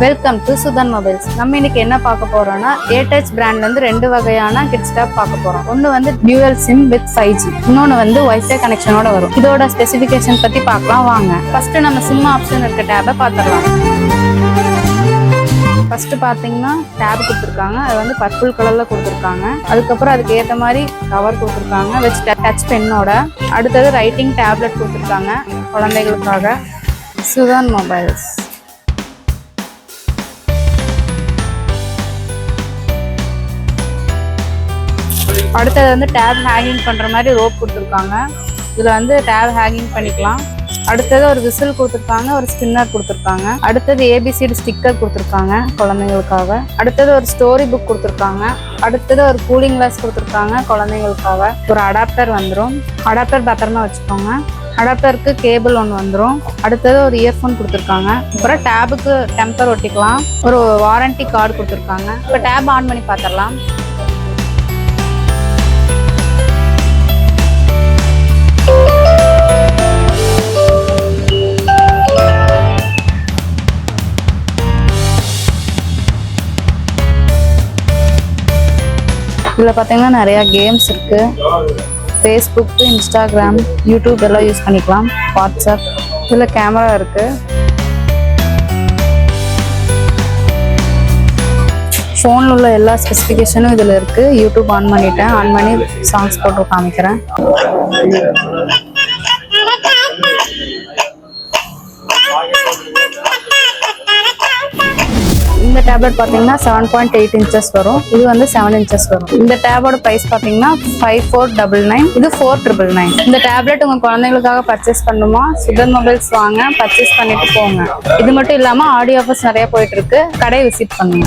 Welcome to Sudan mobiles நம்ம இன்னைக்கு என்ன பார்க்க போறோம்னா ஏடச் பிராண்ட்ல இருந்து ரெண்டு வகையான கிட்ஸ் டேப் பார்க்க போறோம். ஒன்னு வந்து dual SIM with five G இன்னொன்னு வந்து வைஃபை கனெக்ஷனோட வரும். இதோட ஸ்பெசிஃபிகேஷன் பத்தி பார்க்கலாம் வாங்க. ஃபர்ஸ்ட் நம்ம சிம் ஆப்ஷன் இருக்க டேபை பார்த்துடலாம். ஃபர்ஸ்ட் பார்த்தீங்கன்னா டேப் கொடுத்துருக்காங்க. அது வந்து பர்பிள் கலர்ல கொடுத்துருக்காங்க. அதுக்கப்புறம் அதுக்கு ஏற்ற மாதிரி கவர் கொடுத்துருக்காங்க வச்சு டச் பென்னோட அடுத்தது ரைட்டிங் டேப்லெட் கொடுத்துருக்காங்க குழந்தைகளுக்காக. சுதன் மொபைல்ஸ் அடுத்தது வந்து டேப் ஹேங்கிங் பண்ணுற மாதிரி ரோப் கொடுத்துருக்காங்க. இதில் வந்து டேப் ஹேங்கிங் பண்ணிக்கலாம். அடுத்தது ஒரு விசில் கொடுத்துருக்காங்க ஒரு ஸ்பின்னர் கொடுத்துருக்காங்க. அடுத்தது ஏபிசிடி ஸ்டிக்கர் கொடுத்துருக்காங்க குழந்தைங்களுக்காக. அடுத்தது ஒரு ஸ்டோரி புக் கொடுத்துருக்காங்க. அடுத்தது ஒரு கூலிங் கிளாஸ் கொடுத்துருக்காங்க குழந்தைங்களுக்காக. ஒரு அடாப்டர் வந்துடும் அடாப்டர் பத்திரமா வச்சுக்கோங்க. அடாப்டருக்கு கேபிள் ஒன்று வந்துடும் அடுத்தது ஒரு இயர்ஃபோன் கொடுத்துருக்காங்க. அப்புறம் டேபுக்கு டெம்பர் ஒட்டிக்கலாம். ஒரு வாரண்டி கார்டு கொடுத்துருக்காங்க. இப்போ டேப் ஆன் பண்ணி பார்த்துடலாம். இதில் பார்த்தீங்கன்னா நிறையா கேம்ஸ் இருக்கு. ஃபேஸ்புக் இன்ஸ்டாகிராம் யூடியூப் எல்லாம் யூஸ் பண்ணிக்கலாம். வாட்ஸ்அப் இதில் கேமரா இருக்கு. ஃபோனில் உள்ள எல்லா ஸ்பெசிஃபிகேஷனும் இதில் இருக்கு. யூடியூப் ஆன் பண்ணிட்டேன். ஆன் பண்ணி சாங்ஸ் போட்டு காமிக்கிறேன். இந்த டேப்லெட் பார்த்தீங்கன்னா செவன் பாயிண்ட் எயிட் இன்ச்சஸ் வரும். இது வந்து செவன் இன்ச்சஸ் வரும். இந்த டேபோட ப்ரைஸ் பார்த்தீங்கன்னா ஃபைவ் ஃபோர் டபுள் நைன் இது ஃபோர் ட்ரிபிள் நைன் இந்த டேப்லெட் உங்கள் குழந்தைங்களுக்காக பர்ச்சேஸ் பண்ணுமா? சுதன் மொபைல்ஸ் வாங்க பர்ச்சேஸ் பண்ணிட்டு போங்க. இது மட்டும் இல்லாமல் ஆடியோ ஆஃபர்ஸ் நிறைய போயிட்டு இருக்கு. கடையை விசிட் பண்ணுங்க.